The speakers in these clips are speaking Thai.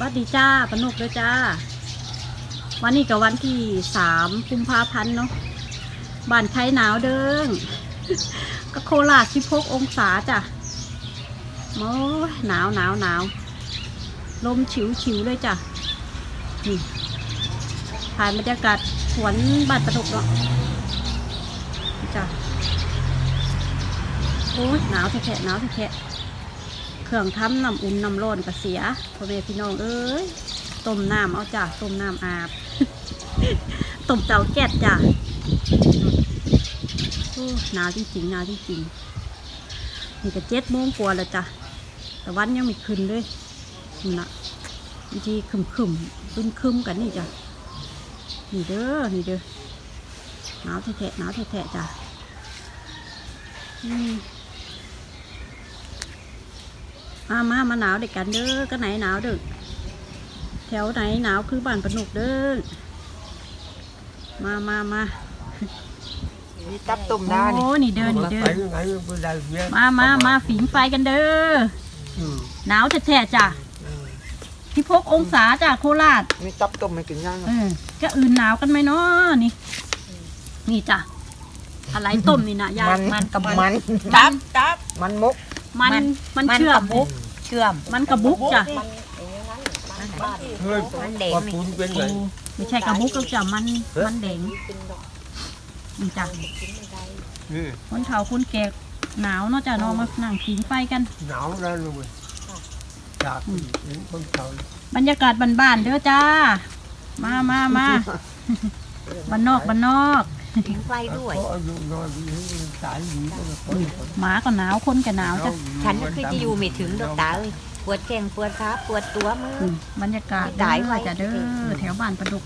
วัสดีจ้าปนุกด้วยจ้า วันนี้กับวันที่สามกุมภาพันธ์เนาะบ้านใครหนาวเด้งก็โคราช16องศาจ้ะโอ้หนาวหนาวหนาวลมฉิวฉิวเลยจ้ะนี่ถ่ายบรรยากาศสวนบ้านปนุกเนาะจ้ะโอ้หนาวแท้ๆหนาวแท้ๆ เครื่องทำน้ำอุ่นน้ำร้อนก็เสียพ่อแม่พี่น้องเอ้ยต้มน้ำเอาจ้ะต้มน้ำอาบต้มเจ้าแก๊สจ้ะหนาวจริงๆหนาวจริงๆนี่ก็เจ็ดโมงกว่าแล้วจ้ะแต่วันยังไม่ขึ้นเลยนี่นะบางทีคึมคึมคึมคึมกันนี่จ้ะนี่เด้อนี่เด้อหนาวแท้ๆหนาวแท้ๆจ้ะอืม มามามาหนาวเด็กกันเด้อก็ไหนหนาวเด้อแถวไหนหนาวคือบ้านปนุกเด้อมามามานี่ตับต้มได้นี่โอ้นี่เด้อนี่เด้อ phải ngày bữa đây biết มามามาฝีงไฟกันเด้อ ừ. หนาวแท้ๆจ้ะที่พกองศาจ้ะโคราชมีตับต้มไม่กินย่างเออก็อื่นหนาวกันไหมเนาะนี่ นี่จ้ะอะไรต้มนี่นะยายมันมันกับมันตับตับมันมุก มันมันเชื่อมเชื่อมมันกระบุกจ้ะ thôi Anh đẹp có này. phun bên โอ้ này ไม่ใช่กระบุกแล้วจ้ะมันมันแดงนี่จ้ะ ừ. คนเฒ่าคนแก่หนาวเนาะจ้ะเนอนมานั่งผิงไฟกัน não ra luôn rồi chạc Ừ. đến con thầu บรรยากาศบ้านๆเด้อจ้า มามามาบ้านนอกบ้านนอก ผิงไฟด้วย có dùng rồi bị tải gì đó là có หมาก็หนาวคนก็หนาวจ้ะฉันก็คือจะอยู่ไม่ถึงดอกตาเอ้ยปวดแข้งปวดขาปวดตัวมืออืมบรรยากาศได้เด้ไว้อจ้ะเด้อแถวบ้านประดุก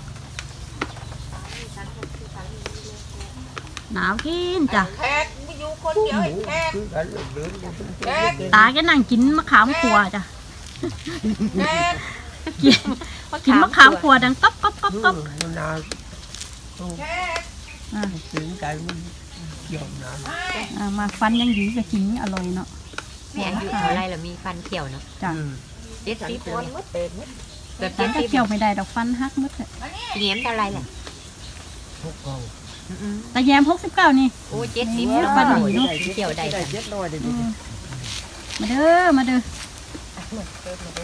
หนาวกินจ้ะแขกไม่อยู่คนเดียวไอ้แขก cứ đánh được đến cái แขกตาแกนั่งกินมะขามขัวจ้ะแขกกินกินมะขามขัวดังก๊อบก๊อบก๊อบก๊อบ nó nào แขกอะ tiếng cái mình dòng nào อะมาฟันยังดีก็กินอร่อยเนาะแม่อายุเท่าไรล่ะมีฟันเขียวเนาะจ้ะ ừ. เจ็ดสิบเลยเกือบฉัเจ็นดก็สิบเคี่ยวไม่ได้ดอกฟันหักหมืดเลยเหนียมเท่าไรล่ะ không còn อืมแต่แยมหกสิบเก้านี่โอ้เจ็ดสิบโอ้ยแล้วฟันหนีเนอะเขียวได้จ้ะอืมมาเด้อมาเด้อ